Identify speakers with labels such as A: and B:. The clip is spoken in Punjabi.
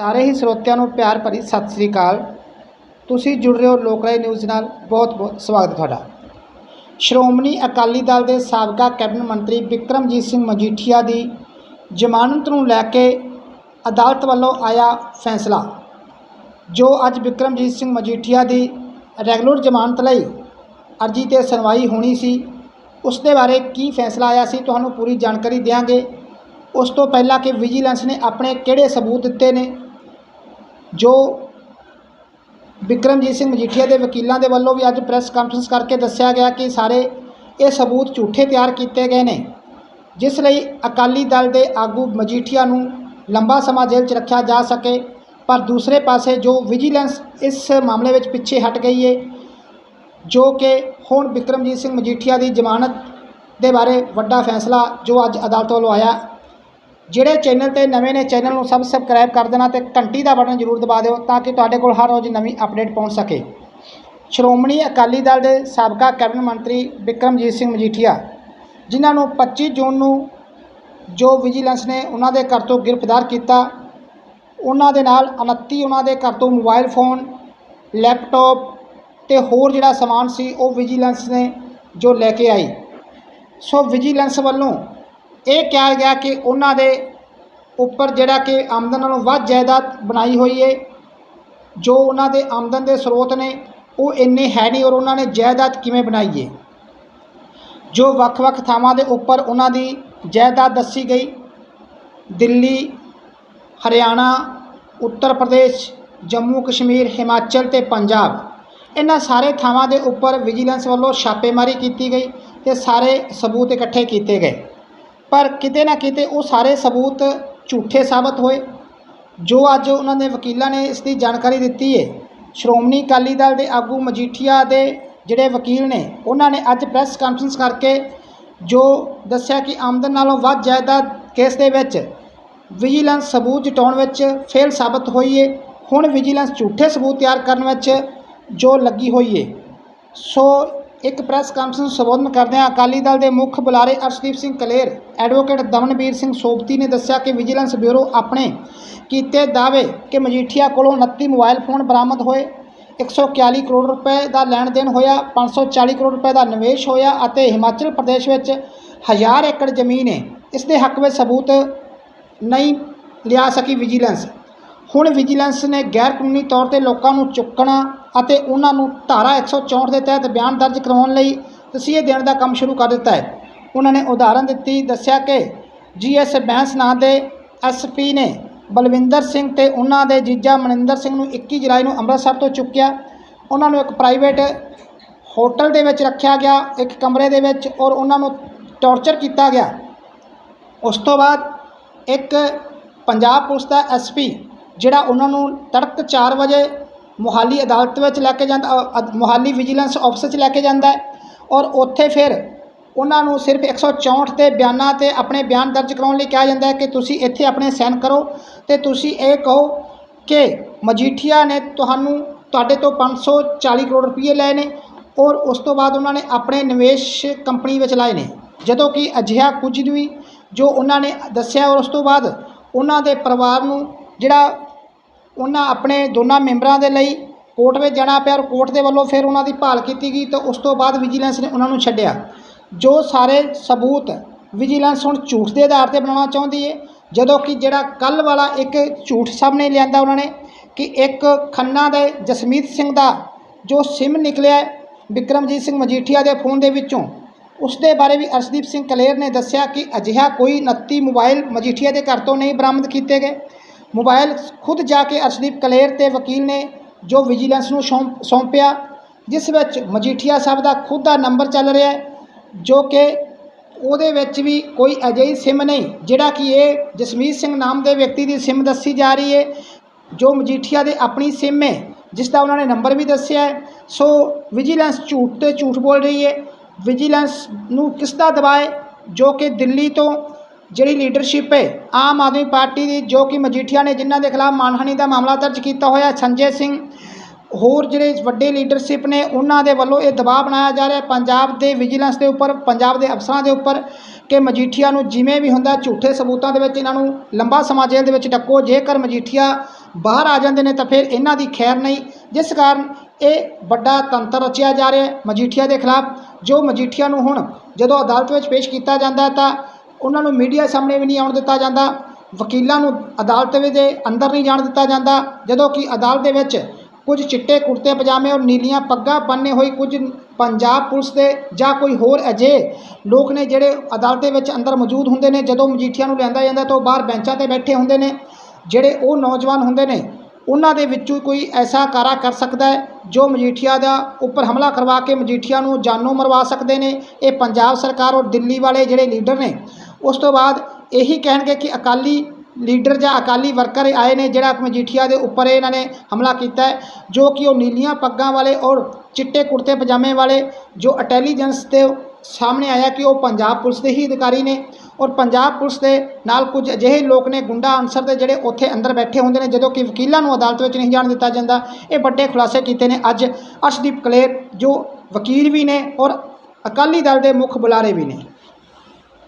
A: ਸਾਰੇ ਹੀ ਸਰੋਤਿਆਂ ਨੂੰ ਪਿਆਰ ਭਰੀ ਸਤਿ ਸ੍ਰੀ ਅਕਾਲ। ਤੁਸੀਂ ਜੁੜ ਰਹੇ ਹੋ ਲੋਕਰਾਏ ਨਿਊਜ਼ ਨਾਲ। ਬਹੁਤ ਬਹੁਤ ਸਵਾਗਤ ਤੁਹਾਡਾ। ਸ਼੍ਰੋਮਣੀ ਅਕਾਲੀ ਦਲ ਦੇ ਸਾਬਕਾ ਕੈਬਨਿਟ ਮੰਤਰੀ ਵਿਕਰਮਜੀਤ ਸਿੰਘ ਮਜੀਠੀਆ ਦੀ ਜ਼ਮਾਨਤ ਨੂੰ ਲੈ ਕੇ ਅਦਾਲਤ ਵੱਲੋਂ ਆਇਆ ਫੈਸਲਾ, ਜੋ ਅੱਜ ਵਿਕਰਮਜੀਤ ਸਿੰਘ ਮਜੀਠੀਆ ਦੀ ਰੈਗੂਲਰ ਜ਼ਮਾਨਤ ਲਈ ਅਰਜੀ ਤੇ ਸੁਣਵਾਈ ਹੋਣੀ ਸੀ। ਉਸ ਦੇ ਬਾਰੇ ਕੀ ਫੈਸਲਾ ਆਇਆ ਸੀ ਤੁਹਾਨੂੰ ਪੂਰੀ ਜਾਣਕਾਰੀ ਦਿਆਂਗੇ। ਉਸ ਤੋਂ ਪਹਿਲਾਂ ਕਿ ਵਿਜੀਲੈਂਸ ਨੇ ਆਪਣੇ ਕਿਹੜੇ ਸਬੂਤ ਦਿੱਤੇ ਨੇ? ਜੋ ਵਿਕਰਮਜੀਤ ਸਿੰਘ ਮਜੀਠੀਆ ਦੇ ਵਕੀਲਾਂ ਦੇ ਵੱਲੋਂ ਵੀ ਅੱਜ ਪ੍ਰੈਸ ਕਾਨਫਰੰਸ ਕਰਕੇ ਦੱਸਿਆ ਗਿਆ ਕਿ ਸਾਰੇ ਇਹ ਸਬੂਤ ਝੂਠੇ ਤਿਆਰ ਕੀਤੇ ਗਏ ਨੇ, ਜਿਸ ਲਈ ਅਕਾਲੀ ਦਲ ਦੇ ਆਗੂ ਮਜੀਠੀਆ ਨੂੰ ਲੰਬਾ ਸਮਾਂ ਜੇਲ੍ਹ 'ਚ ਰੱਖਿਆ ਜਾ ਸਕੇ, ਪਰ ਦੂਸਰੇ ਪਾਸੇ ਜੋ ਵਿਜੀਲੈਂਸ ਇਸ ਮਾਮਲੇ ਵਿੱਚ ਪਿੱਛੇ ਹਟ ਗਈ ਹੈ ਜੋ ਕਿ ਹੁਣ ਵਿਕਰਮਜੀਤ ਸਿੰਘ ਮਜੀਠੀਆ ਦੀ ਜ਼ਮਾਨਤ ਦੇ ਬਾਰੇ ਵੱਡਾ ਫੈਸਲਾ ਜੋ ਅੱਜ ਅਦਾਲਤ ਵੱਲੋਂ ਆਇਆ ਜਿਹੜੇ ਚੈਨਲ ਤੇ ਨਵੇਂ ਨੇ ਚੈਨਲ ਨੂੰ ਸਬਸਕ੍ਰਾਈਬ ਕਰ ਦੇਣਾ ਤੇ ਘੰਟੀ ਦਾ ਬਟਨ ਜ਼ਰੂਰ ਦਬਾ ਦਿਓ ਤਾਂ ਕਿ ਤੁਹਾਡੇ ਕੋਲ ਹਰ ਰੋਜ਼ ਨਵੀਂ ਅਪਡੇਟ ਪਹੁੰਚ ਸਕੇ। ਸ਼੍ਰੋਮਣੀ ਅਕਾਲੀ ਦਲ ਦੇ ਸਾਬਕਾ ਕੈਬਨਿਟ ਮੰਤਰੀ ਵਿਕਰਮਜੀਤ ਸਿੰਘ ਮਜੀਠੀਆ, ਜਿਨ੍ਹਾਂ ਨੂੰ 25 ਜੂਨ ਨੂੰ ਜੋ ਵਿਜੀਲੈਂਸ ਨੇ ਉਹਨਾਂ ਦੇ ਘਰ ਤੋਂ ਗ੍ਰਿਫਤਾਰ ਕੀਤਾ, ਉਹਨਾਂ ਦੇ ਨਾਲ 29 ਉਹਨਾਂ ਦੇ ਘਰ ਤੋਂ ਮੋਬਾਈਲ ਫੋਨ ਲੈਪਟਾਪ ਤੇ ਹੋਰ ਜਿਹੜਾ ਸਮਾਨ ਸੀ ਉਹ ਵਿਜੀਲੈਂਸ ਨੇ ਜੋ ਲੈ ਕੇ ਆਈ। ਸੋ ਵਿਜੀਲੈਂਸ ਵੱਲੋਂ ਇਹ ਕਿਹਾ ਗਿਆ ਕਿ ਉਹਨਾਂ ਦੇ ਉੱਪਰ ਜਿਹੜਾ ਕਿ ਆਮਦਨ ਨਾਲੋਂ ਵੱਧ ਜਾਇਦਾਦ ਬਣਾਈ ਹੋਈ ਹੈ ਜੋ ਉਹਨਾਂ ਦੇ ਆਮਦਨ ਦੇ ਸਰੋਤ ਨੇ, ਉਹ ਇੰਨੇ ਹੈ ਨਹੀਂ ਔਰ ਉਹਨਾਂ ਨੇ ਜਾਇਦਾਦ ਕਿਵੇਂ ਬਣਾਈ ਹੈ ਜੋ ਵੱਖ-ਵੱਖ ਥਾਵਾਂ ਦੇ ਉੱਪਰ ਉਹਨਾਂ ਦੀ ਜਾਇਦਾਦ ਦੱਸੀ ਗਈ, ਦਿੱਲੀ, ਹਰਿਆਣਾ, ਉੱਤਰ ਪ੍ਰਦੇਸ਼, ਜੰਮੂ ਕਸ਼ਮੀਰ, ਹਿਮਾਚਲ ਤੇ ਪੰਜਾਬ, ਇਹਨਾਂ ਸਾਰੇ ਥਾਵਾਂ ਦੇ ਉੱਪਰ ਵਿਜੀਲੈਂਸ ਵੱਲੋਂ ਛਾਪੇਮਾਰੀ ਕੀਤੀ ਗਈ ਤੇ ਸਾਰੇ ਸਬੂਤ ਇਕੱਠੇ ਕੀਤੇ ਗਏ। ਪਰ ਕਿਤੇ ਨਾ ਕਿਤੇ ਉਹ ਸਾਰੇ ਸਬੂਤ ਝੂਠੇ ਸਾਬਤ ਹੋਏ, ਜੋ ਅੱਜ ਉਹਨਾਂ ਦੇ ਵਕੀਲਾਂ ਨੇ ਇਸ ਦੀ ਜਾਣਕਾਰੀ ਦਿੱਤੀ ਹੈ ਸ਼੍ਰੋਮਣੀ ਅਕਾਲੀ ਦਲ ਦੇ ਆਗੂ ਮਜੀਠੀਆ ਦੇ ਜਿਹੜੇ ਵਕੀਲ ਨੇ, ਉਹਨਾਂ ਨੇ ਅੱਜ ਪ੍ਰੈਸ ਕਾਨਫਰੰਸ ਕਰਕੇ ਜੋ ਦੱਸਿਆ ਕਿ ਆਮਦਨ ਨਾਲੋਂ ਵੱਧ ਜਾਇਦਾਦ ਕੇਸ ਦੇ ਵਿੱਚ ਵਿਜੀਲੈਂਸ ਸਬੂਤ ਜਟਾਉਣ ਵਿੱਚ ਫੇਲ ਸਾਬਤ ਹੋਈ ਹੈ ਹੁਣ ਵਿਜੀਲੈਂਸ ਝੂਠੇ ਸਬੂਤ ਤਿਆਰ ਕਰਨ ਵਿੱਚ ਜੋ ਲੱਗੀ ਹੋਈ ਹੈ ਸੋ ਇੱਕ ਪ੍ਰੈਸ ਕਾਨਫਰੰਸ ਸੰਬੋਧਨ ਕਰਦਿਆਂ ਅਕਾਲੀ ਦਲ ਦੇ ਮੁੱਖ ਬੁਲਾਰੇ ਅਰਸ਼ਦੀਪ ਸਿੰਘ ਕਲੇਰ ਐਡਵੋਕੇਟ ਦਮਨਵੀਰ ਸਿੰਘ ਸੋਬਤੀ ਨੇ ਦੱਸਿਆ ਕਿ ਵਿਜੀਲੈਂਸ ਬਿਊਰੋ ਆਪਣੇ ਕੀਤੇ ਦਾਅਵੇ ਕਿ ਮਜੀਠੀਆ ਕੋਲੋਂ 29 ਮੋਬਾਈਲ ਫੋਨ ਬਰਾਮਦ ਹੋਏ 141 ਕਰੋੜ ਰੁਪਏ ਦਾ ਲੈਣ ਦੇਣ ਹੋਇਆ 540 ਕਰੋੜ ਰੁਪਏ ਦਾ ਨਿਵੇਸ਼ ਹੋਇਆ ਅਤੇ ਹਿਮਾਚਲ ਪ੍ਰਦੇਸ਼ ਵਿੱਚ ਹਜ਼ਾਰ ਏਕੜ ਜ਼ਮੀਨ ਹੈ ਇਸ ਦੇ ਹੱਕ ਵਿੱਚ ਸਬੂਤ ਨਹੀਂ ਲਿਆ ਸਕੀ ਵਿਜੀਲੈਂਸ। ਹੁਣ ਵਿਜੀਲੈਂਸ ਨੇ ਗੈਰ ਕਾਨੂੰਨੀ ਤੌਰ ਤੇ ਲੋਕਾਂ ਨੂੰ ਚੁੱਕਣਾ ਅਤੇ ਉਹਨਾਂ ਨੂੰ ਧਾਰਾ 164 ਦੇ ਤਹਿਤ ਬਿਆਨ ਦਰਜ ਕਰਵਾਉਣ ਲਈ ਤਸੀਹੇ ਦੇਣ ਦਾ ਕੰਮ ਸ਼ੁਰੂ ਕਰ ਦਿੱਤਾ ਹੈ। ਉਹਨਾਂ ਨੇ ਉਦਾਹਰਨ ਦਿੱਤੀ, ਦੱਸਿਆ ਕਿ ਜੀਐਸ ਬੈਂਸ ਨਾਂ ਦੇ ਐਸਪੀ ਨੇ ਬਲਵਿੰਦਰ ਸਿੰਘ ਤੇ ਉਹਨਾਂ ਦੇ ਜੀਜਾ ਮਨਿੰਦਰ ਸਿੰਘ ਨੂੰ 21 ਜੁਲਾਈ ਨੂੰ ਅੰਮ੍ਰਿਤਸਰ ਤੋਂ ਚੁੱਕਿਆ। ਉਹਨਾਂ ਨੂੰ ਇੱਕ ਪ੍ਰਾਈਵੇਟ ਹੋਟਲ ਦੇ ਵਿੱਚ ਰੱਖਿਆ ਗਿਆ, ਇੱਕ ਕਮਰੇ ਦੇ ਵਿੱਚ ਔਰ ਉਹਨਾਂ ਨੂੰ ਟੌਰਚਰ ਕੀਤਾ ਗਿਆ। ਉਸ ਤੋਂ ਬਾਅਦ ਇੱਕ ਪੰਜਾਬ ਪੁਲਿਸ ਦਾ ਐਸਪੀ ਜਿਹੜਾ ਉਹਨਾਂ ਨੂੰ ਤੜਕ 4 ਵਜੇ ਮੋਹਾਲੀ ਅਦਾਲਤ ਵਿੱਚ ਲੈ ਕੇ ਜਾਂਦਾ, ਅ- ਮੋਹਾਲੀ ਵਿਜੀਲੈਂਸ ਆਫਿਸ 'ਚ ਲੈ ਕੇ ਜਾਂਦਾ ਔਰ ਉੱਥੇ ਫਿਰ ਉਹਨਾਂ ਨੂੰ ਸਿਰਫ 164 ਦੇ ਬਿਆਨਾਂ ਤੇ ਆਪਣੇ ਬਿਆਨ ਦਰਜ ਕਰਾਉਣ ਲਈ ਕਿਹਾ ਜਾਂਦਾ ਹੈ ਕਿ ਤੁਸੀਂ ਇੱਥੇ ਆਪਣੇ ਸਾਈਨ ਕਰੋ ਤੇ ਤੁਸੀਂ ਇਹ ਕਹੋ ਕਿ ਮਜੀਠੀਆ ਨੇ ਤੁਹਾਨੂੰ ਤੁਹਾਡੇ ਤੋਂ 540 ਕਰੋੜ ਰੁਪਏ ਲਏ ਨੇ ਔਰ ਉਸ ਤੋਂ ਬਾਅਦ ਉਹਨਾਂ ਨੇ ਆਪਣੇ ਨਿਵੇਸ਼ ਕੰਪਨੀ ਵਿੱਚ ਲਾਏ ਨੇ। ਜਦੋਂ ਕਿ ਅਜਿਹਾ ਕੁਝ ਵੀ ਜੋ ਉਹਨਾਂ ਨੇ ਦੱਸਿਆ ਔਰ ਉਸ ਤੋਂ ਬਾਅਦ ਉਹਨਾਂ ਦੇ ਪਰਿਵਾਰ ਨੂੰ ਜਿਹੜਾ ਉਹਨਾਂ ਆਪਣੇ ਦੋਨਾਂ ਮੈਂਬਰਾਂ ਦੇ ਲਈ ਕੋਰਟ ਵਿੱਚ ਜਾਣਾ ਪਿਆ ਔਰ ਕੋਰਟ ਦੇ ਵੱਲੋਂ ਫਿਰ ਉਹਨਾਂ ਦੀ ਭਾਲ ਕੀਤੀ ਗਈ ਤਾਂ ਉਸ ਤੋਂ ਬਾਅਦ ਵਿਜੀਲੈਂਸ ਨੇ ਉਹਨਾਂ ਨੂੰ ਛੱਡਿਆ। ਜੋ ਸਾਰੇ ਸਬੂਤ ਵਿਜੀਲੈਂਸ ਹੁਣ ਝੂਠ ਦੇ ਆਧਾਰ ਤੇ ਬਣਾਉਣਾ ਚਾਹੁੰਦੀ ਹੈ ਜਦੋਂ ਕਿ ਜਿਹੜਾ ਕੱਲ ਵਾਲਾ ਇੱਕ ਝੂਠ ਸਾਹਮਣੇ ਲਿਆਂਦਾ ਉਹਨਾਂ ਨੇ ਕਿ ਇੱਕ ਖੰਨਾ ਦੇ ਜਸਮੀਤ ਸਿੰਘ ਦਾ ਜੋ ਸਿਮ ਨਿਕਲਿਆ ਹੈ, ਵਿਕਰਮਜੀਤ ਸਿੰਘ ਮਜੀਠੀਆ ਦੇ ਫੋਨ ਦੇ ਵਿੱਚੋਂ ਉਸ ਦੇ ਬਾਰੇ ਵੀ ਅਰਸ਼ਦੀਪ ਸਿੰਘ ਕਲੇਰ ਨੇ ਦੱਸਿਆ ਕਿ ਅਜਿਹਾ ਕੋਈ 29 ਮੋਬਾਈਲ ਮਜੀਠੀਆ ਦੇ ਘਰ ਤੋਂ ਨਹੀਂ ਬਰਾਮਦ ਕੀਤੇ ਗਏ। ਮੋਬਾਈਲ ਖੁਦ ਜਾ ਕੇ ਅਰਸ਼ਦੀਪ ਕਲੇਰ ਤੇ ਵਕੀਲ ਨੇ ਜੋ ਵਿਜੀਲੈਂਸ ਨੂੰ ਸੌਂਪ- ਸੌਂਪਿਆ ਜਿਸ ਵਿੱਚ ਮਜੀਠੀਆ ਸਾਹਿਬ ਦਾ ਖੁਦ ਦਾ ਨੰਬਰ ਚੱਲ ਰਿਹਾ ਹੈ। ਜੋ ਕਿ ਉਹਦੇ ਵਿੱਚ ਵੀ ਕੋਈ ਅਜਿਹੀ ਸਿਮ ਨਹੀਂ, ਜਿਹੜਾ ਕਿ ਇਹ ਜਸਮੀਤ ਸਿੰਘ ਨਾਮ ਦੇ ਵਿਅਕਤੀ ਦੀ ਸਿਮ ਦੱਸੀ ਜਾ ਰਹੀ ਹੈ, ਜੋ ਮਜੀਠੀਆ ਦੇ ਆਪਣੀ ਸਿਮ ਹੈ, ਜਿਸ ਦਾ ਉਹਨਾਂ ਨੇ ਨੰਬਰ ਵੀ ਦੱਸਿਆ ਹੈ। ਸੋ ਵਿਜੀਲੈਂਸ ਝੂਠ ਤੇ ਝੂਠ ਬੋਲ ਰਹੀ ਹੈ। ਵਿਜੀਲੈਂਸ ਨੂੰ ਕਿਸ ਦਾ ਦਬਾਏ ਜੋ ਕਿ ਦਿੱਲੀ ਤੋਂ ਜਿਹੜੀ ਲੀਡਰਸ਼ਿਪ ਹੈ, ਆਮ ਆਦਮੀ ਪਾਰਟੀ ਦੀ, ਜੋ ਕਿ ਮਜੀਠੀਆ ਨੇ ਜਿਨ੍ਹਾਂ ਦੇ ਖਿਲਾਫ ਮਾਨਹਾਨੀ ਦਾ ਮਾਮਲਾ ਦਰਜ ਕੀਤਾ ਹੋਇਆ ਸੰਜੇ ਸਿੰਘ ਹੋਰ ਜਿਹੜੇ ਵੱਡੇ ਲੀਡਰਸ਼ਿਪ ਨੇ, ਉਹਨਾਂ ਦੇ ਵੱਲੋਂ ਇਹ ਦਬਾਅ ਬਣਾਇਆ ਜਾ ਰਿਹਾ ਪੰਜਾਬ ਦੇ ਵਿਜੀਲੈਂਸ ਦੇ ਉੱਪਰ, ਪੰਜਾਬ ਦੇ ਅਫਸਰਾਂ ਦੇ ਉੱਪਰ ਕਿ ਮਜੀਠੀਆ ਨੂੰ ਜਿਵੇਂ ਵੀ ਹੁੰਦਾ, ਝੂਠੇ ਸਬੂਤਾਂ ਦੇ ਵਿੱਚ ਇਹਨਾਂ ਨੂੰ ਲੰਬਾ ਸਮਾਂ ਜੇਲ੍ਹ ਦੇ ਵਿੱਚ ਡੱਕੋ ਜੇਕਰ ਮਜੀਠੀਆ ਬਾਹਰ ਆ ਜਾਂਦੇ ਨੇ ਤਾਂ ਫਿਰ ਇਹਨਾਂ ਦੀ ਖੈਰ ਨਹੀਂ। ਜਿਸ ਕਾਰਨ ਇਹ ਵੱਡਾ ਤੰਤਰ ਰਚਿਆ ਜਾ ਰਿਹਾ ਹੈ ਮਜੀਠੀਆ ਦੇ ਖਿਲਾਫ। ਜੋ ਮਜੀਠੀਆ ਨੂੰ ਹੁਣ ਜਦੋਂ ਅਦਾਲਤ ਵਿੱਚ ਪੇਸ਼ ਕੀਤਾ ਜਾਂਦਾ ਤਾਂ ਉਹਨਾਂ ਨੂੰ ਮੀਡੀਆ ਸਾਹਮਣੇ ਵੀ ਨਹੀਂ ਆਉਣ ਦਿੱਤਾ ਜਾਂਦਾ। ਵਕੀਲਾਂ ਨੂੰ ਅਦਾਲਤ ਦੇ ਅੰਦਰ ਨਹੀਂ ਜਾਣ ਦਿੱਤਾ ਜਾਂਦਾ। ਜਦੋਂ ਕਿ ਅਦਾਲਤ ਦੇ ਵਿੱਚ ਕੁਝ ਚਿੱਟੇ ਕੁੜਤੇ ਪਜਾਮੇ ਔਰ ਨੀਲੀਆਂ ਪੱਗਾਂ ਬੰਨੇ ਹੋਈ ਕੁਝ ਪੰਜਾਬ ਪੁਲਿਸ ਦੇ ਜਾਂ ਕੋਈ ਹੋਰ ਅਜੇ ਲੋਕ ਨੇ ਜਿਹੜੇ ਅਦਾਲਤ ਦੇ ਵਿੱਚ ਅੰਦਰ ਮੌਜੂਦ ਹੁੰਦੇ ਨੇ, ਜਦੋਂ ਮਜੀਠੀਆ ਨੂੰ ਲਿਆਂਦਾ ਜਾਂਦਾ ਤਾਂ ਉਹ ਬਾਹਰ ਬੈਂਚਾਂ ਤੇ ਬੈਠੇ ਹੁੰਦੇ ਨੇ, ਜਿਹੜੇ ਉਹ ਨੌਜਵਾਨ ਹੁੰਦੇ ਨੇ, ਉਹਨਾਂ ਦੇ ਵਿੱਚੋਂ ਕੋਈ ਐਸਾ ਕਾਰਾ ਕਰ ਸਕਦਾ ਹੈ ਜੋ ਮਜੀਠੀਆ ਦਾ ਉੱਪਰ ਹਮਲਾ ਕਰਵਾ ਕੇ ਮਜੀਠੀਆ ਨੂੰ ਜਾਨੋਂ ਮਰਵਾ ਸਕਦੇ ਨੇ, ਇਹ ਪੰਜਾਬ ਸਰਕਾਰ ਔਰ ਦਿੱਲੀ ਵਾਲੇ ਜਿਹੜੇ ਲੀਡਰ ਨੇ, ਉਸ ਤੋਂ ਬਾਅਦ ਇਹੀ ਕਹਿਣਗੇ ਕਿ ਅਕਾਲੀ ਲੀਡਰ ਜਾਂ ਅਕਾਲੀ ਵਰਕਰ ਆਏ ਨੇ, ਜਿਹੜਾ ਮਜੀਠੀਆ ਦੇ ਉੱਪਰ ਇਹਨਾਂ ਨੇ ਹਮਲਾ ਕੀਤਾ ਹੈ, ਜੋ ਕਿ ਉਹ ਨੀਲੀਆਂ ਪੱਗਾਂ ਵਾਲੇ ਔਰ ਚਿੱਟੇ ਕੁੜਤੇ ਪਜਾਮੇ ਵਾਲੇ ਜੋ ਇੰਟੈਲੀਜੈਂਸ ਦੇ ਸਾਹਮਣੇ ਆਇਆ ਕਿ ਉਹ ਪੰਜਾਬ ਪੁਲਿਸ ਦੇ ਹੀ ਅਧਿਕਾਰੀ ਨੇ ਔਰ ਪੰਜਾਬ ਪੁਲਿਸ ਦੇ ਨਾਲ ਕੁਝ ਅਜਿਹੇ ਲੋਕ ਨੇ, ਗੁੰਡਾ ਅਨਸਰ ਦੇ ਜਿਹੜੇ ਉੱਥੇ ਅੰਦਰ ਬੈਠੇ ਹੁੰਦੇ ਨੇ, ਜਦੋਂ ਕਿ ਵਕੀਲਾਂ ਨੂੰ ਅਦਾਲਤ ਵਿੱਚ ਨਹੀਂ ਜਾਣ ਦਿੱਤਾ ਜਾਂਦਾ, ਇਹ ਵੱਡੇ ਖੁਲਾਸੇ ਕੀਤੇ ਨੇ। ਅੱਜ ਅਰਸ਼ਦੀਪ ਕਲੇਰ ਜੋ ਵਕੀਲ ਵੀ ਨੇ ਔਰ ਅਕਾਲੀ ਦਲ ਦੇ ਮੁੱਖ ਬੁਲਾਰੇ ਵੀ ਨੇ।